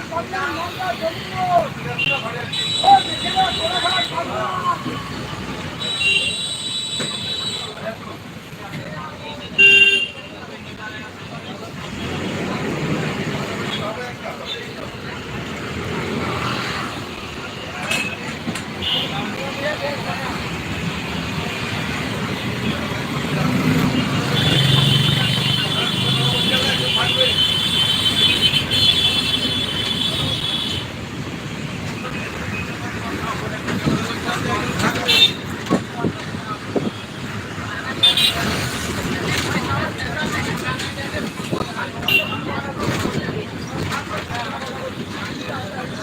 Thank you.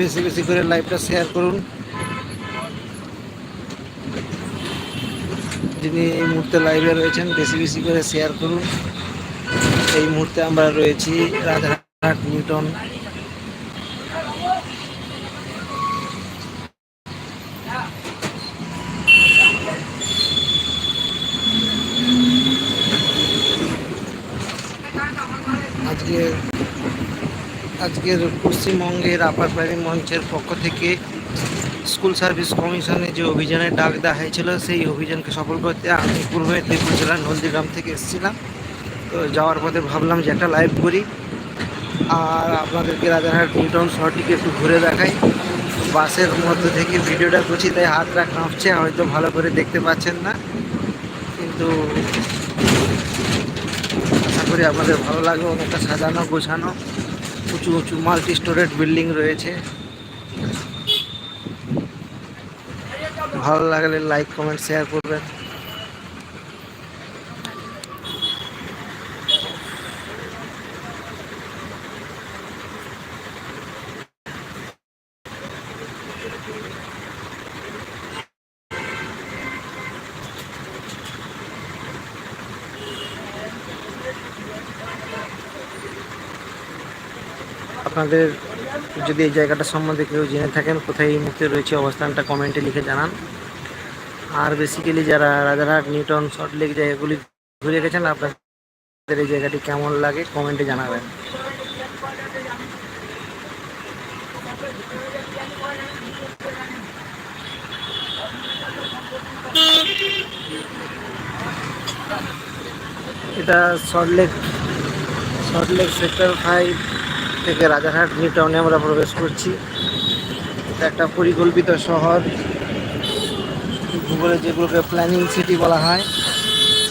বেশি বেশি করে লাইভটা শেয়ার করুন। যিনি এই মুহূর্তে লাইভে রয়েছেন, বেশি বেশি করে শেয়ার করুন। এই মুহূর্তে আমরা রয়েছি রাজারহাট নিউটন। আজকে আজকের পশ্চিমবঙ্গের আপার প্রাইমারি মঞ্চের পক্ষ থেকে স্কুল সার্ভিস কমিশনে যে অভিযানের ডাক দেওয়া হয়েছিল, সেই অভিযানকে সফল করতে আমি পূর্ব মেদিনীপুর জেলার নন্দীগ্রাম থেকে এসেছিলাম। তো যাওয়ার পথে ভাবলাম যে একটা লাইভ করি। আর আপনাদেরকে রাজারহাট নিউটন শহরটিকে একটু ঘুরে দেখাই। বাসের মধ্যে থেকে ভিডিওটা করছি, তাই হাতটা কাঁপছে, হয়তো ভালো করে দেখতে পাচ্ছেন না। কিন্তু আশা করি আপনাদের ভালো লাগবে অনেকটা সাজানো, গোছানো। উঁচু উঁচু মাল্টি স্টোরেড বিল্ডিং রয়েছে। ভালো লাগলে লাইক কমেন্ট শেয়ার করবেন। আপনাদের যদি এই জায়গাটা সম্বন্ধে কেউ জেনে থাকেন, কোথায় এই মুহূর্তে রয়েছে অবস্থানটা কমেন্টে লিখে জানান। আর বেসিক্যালি যারা রাজারহাট, নিউটন সল্টলেক জায়গাগুলি ঘুরে গেছেন আপনাদের এই জায়গাটি কেমন লাগে কমেন্টে জানাবেন। এটা সল্টলেক সল্টলেক সেক্টর ফাইভ। থেকে রাজারহাট নিউ টাউনে আমরা প্রবেশ করছি। এটা একটা পরিকল্পিত শহর। ভূগোলে যেগুলোকে প্ল্যানিং সিটি বলা হয়।